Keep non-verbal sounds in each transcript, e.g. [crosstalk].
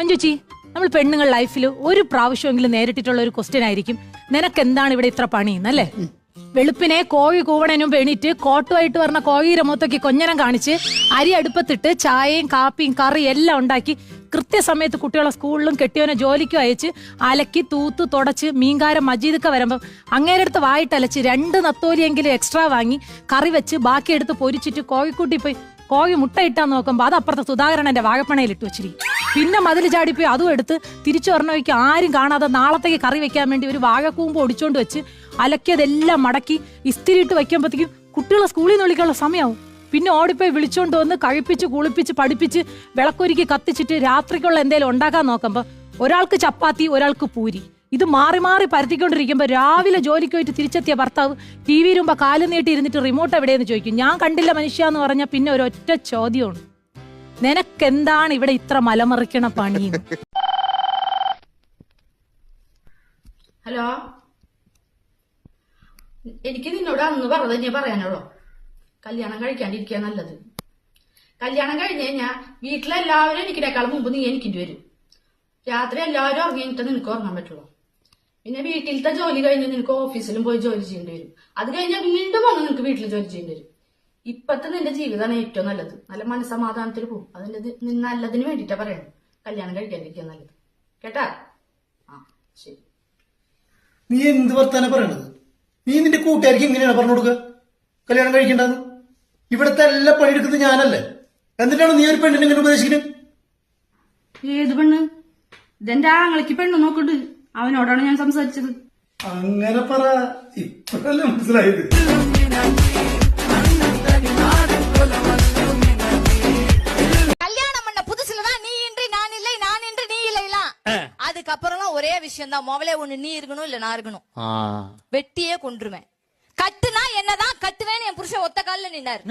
മഞ്ജുച്ചി നമ്മൾ പെണ്ണുങ്ങൾ ലൈഫിൽ ഒരു പ്രാവശ്യമെങ്കിലും നേരിട്ടിട്ടുള്ള ഒരു ക്വസ്റ്റ്യൻ ആയിരിക്കും. നിനക്ക് എന്താണ് ഇവിടെ ഇത്ര പണി? എന്നല്ലേ? വെളുപ്പിനെ കോഴി കൂവണനും എണീറ്റ് കോട്ടുമായിട്ട് പറഞ്ഞ കോഴിയുടെ മുഖത്തൊക്കെ കൊഞ്ഞനം കാണിച്ച് അരി അടുപ്പത്തിട്ട് ചായയും കാപ്പിയും കറിയും എല്ലാം ഉണ്ടാക്കി കൃത്യസമയത്ത് കുട്ടികളെ സ്കൂളിലും കെട്ടിയവനെ ജോലിക്കും അയച്ച് അലക്കി തൂത്ത് തുടച്ച് മീൻകാരൻ മജീദൊക്കെ വരുമ്പം അങ്ങേരെ അടുത്ത് വായിട്ടലച്ച് രണ്ട് നത്തോലിയെങ്കിലും എക്സ്ട്രാ വാങ്ങി കറി വെച്ച് ബാക്കി എടുത്ത് പൊരിച്ചിട്ട് കോഴിക്കൂട്ടി പോയി കോഴി മുട്ട ഇട്ടാൻ നോക്കുമ്പോൾ അത് അപ്പുറത്തെ എന്റെ വാഴപ്പണയിൽ ഇട്ട് വെച്ചിരിക്കും. പിന്നെ മതിൽ ചാടിപ്പോയി. അതും എടുത്ത് തിരിച്ചു പറഞ്ഞവയ്ക്ക് ആരും കാണാതെ നാളത്തേക്ക് കറി വെക്കാൻ വേണ്ടി ഒരു വാഴക്കൂമ്പ് ഒടിച്ചോണ്ട് വെച്ച് അലക്കിയതെല്ലാം മടക്കി ഇസ്തിരി ഇട്ട് വെക്കുമ്പോഴത്തേക്കും കുട്ടികളെ സ്കൂളിൽ നിന്ന് വിളിക്കാനുള്ള സമയമാവും പിന്നെ ഓടിപ്പോയി വിളിച്ചോണ്ട് വന്ന് കഴിപ്പിച്ച് കുളിപ്പിച്ച് പഠിപ്പിച്ച് വിളക്കൊരുക്കി കത്തിച്ചിട്ട് രാത്രിക്കുള്ള എന്തെങ്കിലും ഉണ്ടാക്കാൻ നോക്കുമ്പോൾ ഒരാൾക്ക് ചപ്പാത്തി ഒരാൾക്ക് പൂരി. ഇത് മാറി മാറി പരത്തിക്കൊണ്ടിരിക്കുമ്പോൾ രാവിലെ ജോലിക്ക് പോയിട്ട് തിരിച്ചെത്തിയ ഭർത്താവ് ടി വി മുമ്പ് കാൽ നീട്ടി ഇരുന്നിട്ട് റിമോട്ട് എവിടെയെന്ന് ചോദിക്കും. ഞാൻ കണ്ടില്ല മനുഷ്യ എന്ന് പറഞ്ഞാൽ പിന്നെ ഒരൊറ്റ ചോദ്യമാണ്. നിനക്കെന്താണ് ഇവിടെ ഇത്ര മലമറിക്കണ പണി? ഹലോ? എനിക്ക് നിന്നോട് അന്ന് പറഞ്ഞത് ഞാൻ പറയാനുള്ളൂ. കല്യാണം കഴിക്കാണ്ടിരിക്കുക നല്ലത്. കല്യാണം കഴിഞ്ഞ് കഴിഞ്ഞാൽ വീട്ടിലെല്ലാവരും എനിക്കിനേക്കാളും മുമ്പ് നീ എനിക്ക് വരും. രാത്രി എല്ലാവരും ഉറങ്ങിയിട്ട് നിനക്ക് ഉറങ്ങാൻ പറ്റുള്ളൂ. പിന്നെ വീട്ടിലത്തെ ജോലി കഴിഞ്ഞ് നിനക്ക് ഓഫീസിലും പോയി ജോലി ചെയ്യേണ്ടി വരും. അത് കഴിഞ്ഞാൽ വീണ്ടും വന്ന് നിനക്ക് വീട്ടിൽ ജോലി ചെയ്യേണ്ടി വരും. ഇപ്പത്തെ നിന്റെ ജീവിതമാണ് ഏറ്റവും നല്ലത്. നല്ല മനസ്സമാധാനത്തിൽ പോകും. നി- നല്ലതിന് വേണ്ടിയിട്ടാ പറയണം. കല്യാണം കഴിക്കാണ്ടിരിക്കുക നല്ലത്. കേട്ടാ? ആ ശരി. നീ എന്ത് വർത്താന പറയണത്? നീ നിന്റെ കൂട്ടുകാർക്ക് ഇങ്ങനെയാണ് പറഞ്ഞു കൊടുക്കുക? കല്യാണം കഴിക്കണ്ടെന്ന് ഇവിടുത്തെ എല്ലാ പണിയെടുക്കുന്നത് ഞാനല്ലേ? എന്നിട്ടാണ് നീ ഒരു പെണ്ണിനെ ഇങ്ങനെ ഉപദേശിക്കുന്നത്? ഏത് പെണ്ണ്? ഇതെന്റെ ആങ്ങളയ്ക്ക് പെണ്ണ് നോക്കണ്ട്. അവനോടാണ് ഞാൻ സംസാരിച്ചത്. അങ്ങനെ പറ. ഇപ്പോഴല്ലേ മനസ്സിലായത്. கல்யாணம் பண்ண புதுசுலதான் நீ இன்றி நான் இல்லை நான் இன்றி நீ இல்லைலாம் அதுக்கப்புறம்லாம் ஒரே விஷயம் தான். முதல்ல ஒண்ணு நீ இருக்கணும் இல்ல நான் இருக்கணும். வெட்டியே கொன்றுவேன். கட்டுனா என்னதான் கட்டுவேன்னு என் புருஷன் ஒத்த கால்ல நின்னாரு.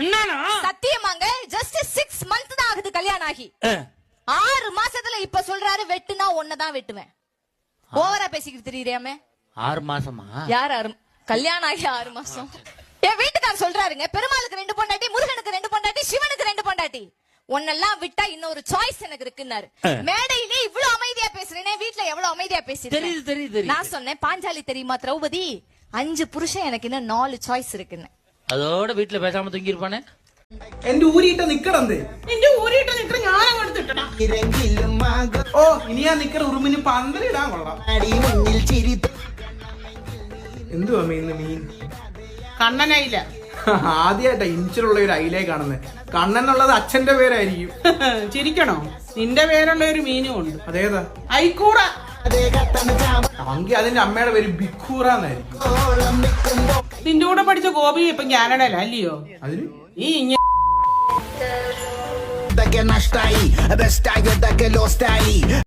சத்தியமாங்க ஜஸ்ட் சிக்ஸ் மந்த் தான் ஆகுது கல்யாணம் ஆகி. ஆறு மாசத்துல இப்ப சொல்றாரு வெட்டுனா ஒன்னதான் வெட்டுவேன். ஓவரா பேசிக்கிட்டு தெரியுறியாமே? ஆறு மாசமா? யார் ஆறு கல்யாணம் ஆகி ஆறு மாசம். என் வீட்டுக்கார் சொல்றாருங்க பெருமாளுக்கு ரெண்டு பொண்டாட்டி முருகனுக்கு ரெண்டு பொண்டாட்டி சிவனுக்கு ரெண்டு பொண்டாட்டி உன்னெல்லாம் விட்டா இன்னொரு சாய்ஸ் எனக்கு இருக்குன்னாரு மேடையிலே இவ்வளவு அமைதியா பேசுறேனே வீட்ல எவ்வளவு அமைதியா தெரியுது பேசுறேன் தெரியுது தெரியுது நான் சொன்னேன் பாஞ்சாலி தெரியுமா திரௌபதி அஞ்சு புருஷன் எனக்கு இன்னும் நாலு சாய்ஸ் இருக்குன்னு அதோட வீட்டுல பேசாம தூங்கி இருப்பானே എന്റെ ഊരിയിട്ട നിക്കടന്തേ നിന്റെ ഊരിയിട്ട് നിക്കണ ഞാൻ അങ്ങോട്ട് ഇട്ടടാ ഓ ഇനി ആ നിക്കട ഉറുമിന് പന്തലിടാൻ കൊള്ളാം എന്തുവാ മീൻ ഇന്ന് മീൻ കണ്ണനയില. ആദ്യമായിട്ടാ ഇഞ്ചിലുള്ള ഒരു ഐലേ കാണുന്നത് കണ്ണൻ എന്നുള്ളത് അച്ഛന്റെ പേരായിരിക്കും. [laughs] ചിരിക്കണോ? നിന്റെ പേരുള്ള ഒരു മീനും ഉണ്ട്. അതേതാ? ഐക്കൂറ. അങ്കി അതിന്റെ അമ്മയുടെ പേര് ബിക്കൂറ എന്നായിരിക്കും. നിന്റെ കൂടെ പഠിച്ച ഗോപി ഇപ്പൊ ഞാനടല്ല അല്ലയോ? അതിന്? ഈ ഇങ്ങനെ നഷ്ടായി. ബെസ്റ്റായി ലോസ്റ്റായി